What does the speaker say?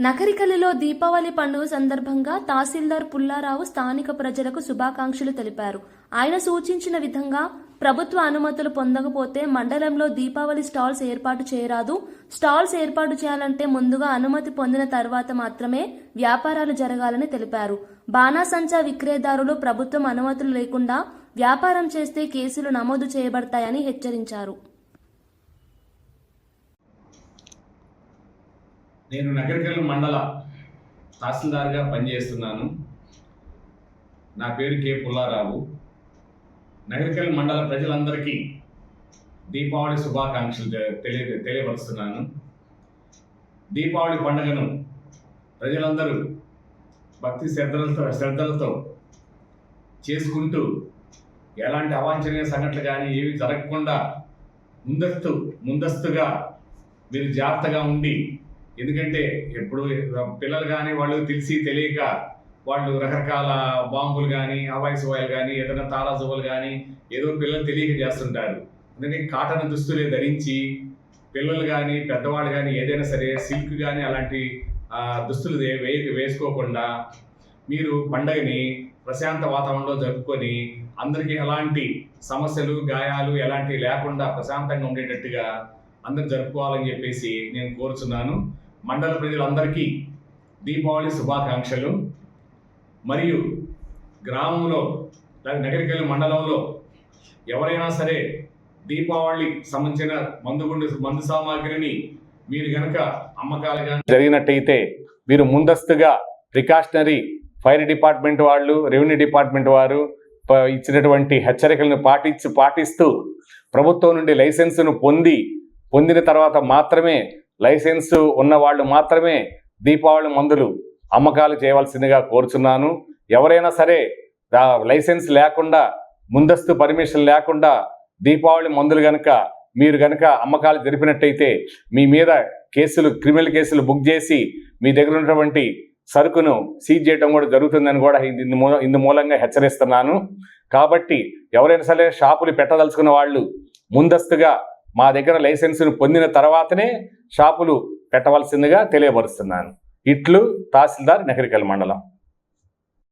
నకరికల్లిలో దీపావళి పండుగ సందర్భంగా తహసీల్దార్ పుల్లారావు స్థానిక ప్రజలకు శుభాకాంక్షలు తెలిపారు. ఆయన సూచించిన విధంగా ప్రభుత్వ అనుమతులు పొందకపోతే మండలంలో దీపావళి స్టాల్స్ ఏర్పాటు చేయరాదు. స్టాల్స్ ఏర్పాటు చేయాలంటే ముందుగా అనుమతి పొందిన తర్వాత మాత్రమే వ్యాపారాలు జరగాలని తెలిపారు. బాణాసంచా విక్రయదారులు ప్రభుత్వం అనుమతులు లేకుండా వ్యాపారం చేస్తే కేసులు నమోదు చేయబడతాయని హెచ్చరించారు. నేను నగరికల్ మండల తహసీల్దార్గా పనిచేస్తున్నాను. నా పేరు కే. పుల్లారావు. నగరికల్ మండల ప్రజలందరికీ దీపావళి శుభాకాంక్షలు తెలియ తెలియపరుస్తున్నాను. దీపావళి పండుగను ప్రజలందరూ భక్తి శ్రద్ధలతో శ్రద్ధలతో చేసుకుంటూ ఎలాంటి అవాంఛనీయ సంఘటనలు కానీ ఏవి జరగకుండా ముందస్తు ముందస్తుగా మీరు జాగ్రత్తగా ఉండి ఎందుకంటే ఎప్పుడు పిల్లలు కానీ వాళ్ళు తెలిసి తెలియక వాళ్ళు రకరకాల బాంబులు కానీ అవాయిస్ వాయిల్ కానీ ఏదైనా తారాజువలు కానీ ఏదో పిల్లలు తెలియక చేస్తుంటారు. అందుకని కాటన్ దుస్తులే ధరించి పిల్లలు కానీ పెద్దవాళ్ళు కానీ ఏదైనా సరే సిల్క్ కానీ అలాంటి దుస్తులు వే- వేసుకోకుండా మీరు పండగని ప్రశాంత వాతావరణంలో జరుపుకొని అందరికీ ఎలాంటి సమస్యలు గాయాలు ఎలాంటివి లేకుండా ప్రశాంతంగా ఉండేటట్టుగా అందరు జరుపుకోవాలని చెప్పేసి నేను కోరుచున్నాను. మండల ప్రజలందరికీ దీపావళి శుభాకాంక్షలు. మరియు గ్రామంలో నగరికల్ మండలంలో ఎవరైనా సరే దీపావళి సంబంధించిన మందుగుండు మందు సామాగ్రిని మీరు గనక అమ్మకాలు జరిగినట్టయితే మీరు ముందస్తుగా ప్రికాషనరీ ఫైర్ డిపార్ట్మెంట్ వాళ్ళు రెవెన్యూ డిపార్ట్మెంట్ వారు ప- ఇచ్చినటువంటి హెచ్చరికలను పాటించి పాటిస్తూ ప్రభుత్వం నుండి లైసెన్సును పొంది పొందిన తర్వాత మాత్రమే లైసెన్స్ ఉన్న వాళ్ళు మాత్రమే దీపావళి మందులు అమ్మకాలు చేయవలసిందిగా కోరుచున్నాను. ఎవరైనా సరే లైసెన్స్ లేకుండా ముందస్తు పర్మిషన్ లేకుండా దీపావళి మందులు గనక మీరు గనక అమ్మకాలు జరిపినట్టయితే మీ మీద కేసులు క్రిమినల్ కేసులు బుక్ చేసి మీ దగ్గర ఉన్నటువంటి సరుకును సీజ్ చేయడం కూడా జరుగుతుందని కూడా ఇది- ఇందు మూల ఇందు మూలంగా హెచ్చరిస్తున్నాను. కాబట్టి ఎవరైనా సరే షాపులు పెట్టదలుచుకున్న వాళ్ళు ముందస్తుగా మా దగ్గర లైసెన్సును పొందిన తర్వాతనే షాపులు పెట్టవలసిందిగా తెలియపరుస్తున్నాను. ఇట్లు తహసీల్దార్ నకరికల్ మండలం.